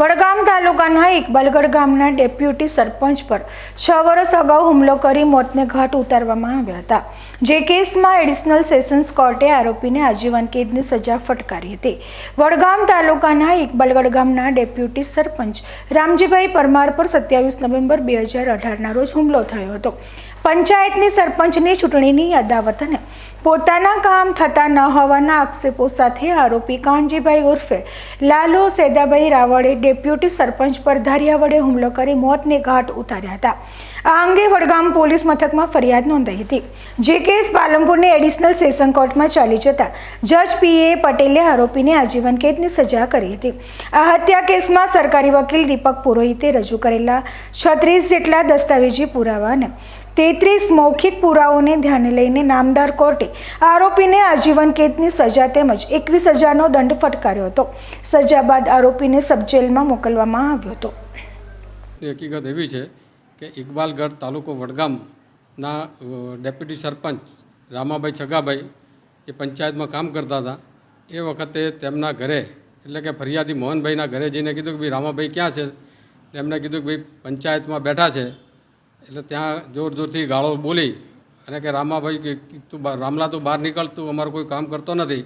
વડગામ તાલુકાના ઇકબાલગઢ ગામના ડેપ્યુટી સરપંચ પર છ વર્ષ અગાઉ હુમલો કરી મોતને ઘાટ ઉતારવામાં આવ્યા હતા. જે કેસમાં એડિશનલ સેશન્સ કોર્ટે આરોપીને આજીવન કેદની સજા ફટકારી હતી. વડગામ તાલુકાના ઇકબાલગઢ ગામના ડેપ્યુટી સરપંચ રામજીભાઈ પરમાર પર સત્યાવીસ નવેમ્બર બે હજાર અઢારના રોજ હુમલો થયો હતો. પંચાયતની સરપંચની ચૂંટણીની અદાવતને પોતાના કામ થતા ન હોવાના આક્ષેપો સાથે આરોપી કાનજીભાઈ ઉર્ફે લાલુ સેદાભાઈ રાવળે ડેપ્યુટી સરપંચ પર ધારિયા વડે હુમલો કરી મોતને ઘાટ ઉતાર્યા હતા. આ અંગે વડગામ પોલીસ મથકમાં ફરિયાદ નોંધાઈ હતી. જે કેસ પાલનપુરની એડિશનલ સેશન કોર્ટમાં ચાલી જતા જજ પી એ પટેલે આરોપીને આજીવન કેદની સજા કરી હતી. આ હત્યા કેસમાં સરકારી વકીલ દીપક પુરોહિતે રજૂ કરેલા છત્રીસ જેટલા દસ્તાવેજી પુરાવા અને તેત્રીસ મૌખિક પુરાવાઓને ધ્યાને લઈને નામદાર કોર્ટે આરોપીને આજીવન કેદની સજા તેમજ એકવીસ હજારનો દંડ ફટકાર્યો હતો. સજા બાદ આરોપીને સબજેલમાં મોકલવામાં આવ્યો હતો. હકીકત એવી છે કે ઇકબાલગઢ તાલુકો વડગામના ડેપ્યુટી સરપંચ રામાભાઈ છગાભાઈ એ પંચાયતમાં કામ કરતા હતા. એ વખતે તેમના ઘરે, એટલે કે ફરિયાદી મોહનભાઈના ઘરે જઈને કીધું કે ભાઈ રામાભાઈ ક્યાં છે? તેમણે કીધું કે ભાઈ પંચાયતમાં બેઠા છે. એટલે ત્યાં જોર જોરથી ગાળો બોલી અને કે રામાભાઈ કે તું રામલા તું બહાર નીકળ, તું અમારું કોઈ કામ કરતો નથી.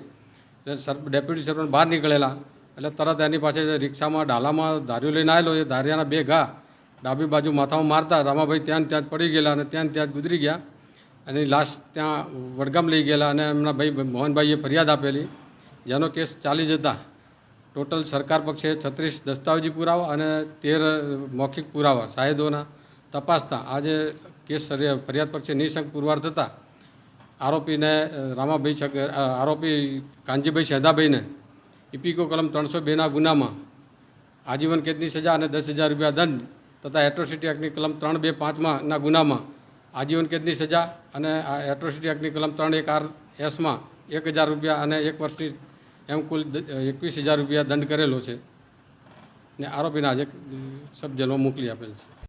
એટલે ડેપ્યુટી સરપંચ બહાર નીકળેલા. એટલે તરત એની પાસે રિક્ષામાં, ડાલામાં ધાર્યું લઈને આવેલો એ ધાર્યાના બે ઘા ડાબી બાજુ માથામાં મારતા રામાભાઈ ત્યાં ત્યાં જ પડી ગયેલા અને ત્યાં ત્યાં જ ગુજરી ગયા. અને લાશ ત્યાં વડગામ લઈ ગયેલા અને એમના ભાઈ મોહનભાઈએ ફરિયાદ આપેલી. જેનો કેસ ચાલી જતા ટોટલ સરકાર પક્ષે છત્રીસ દસ્તાવેજી પુરાવા અને તેર મૌખિક પુરાવા, સાહેદોના તપાસતા આજે કેસ ફરિયાદ પક્ષે નિશંક પુરવાર થતાં આરોપીને રામાભાઈ આરોપી કાનજીભાઈ શહેદાભાઈને ઇપિકો કલમ ત્રણસો બેના ગુનામાં આજીવન કેદની સજા અને દસ હજાર રૂપિયા દંડ તથા એટ્રોસિટી એક્ટની કલમ ત્રણ બે પાંચમાંના ગુનામાં આજીવન કેદની સજા અને આ એટ્રોસિટી એક્ટની કલમ ત્રણ એક આર એસમાં એક હજાર રૂપિયા અને એક વર્ષની એમ કુલ એકવીસ હજાર રૂપિયા દંડ કરેલો છે. ને આરોપીને આજે સબ જેલમાં મોકલી આપેલ છે.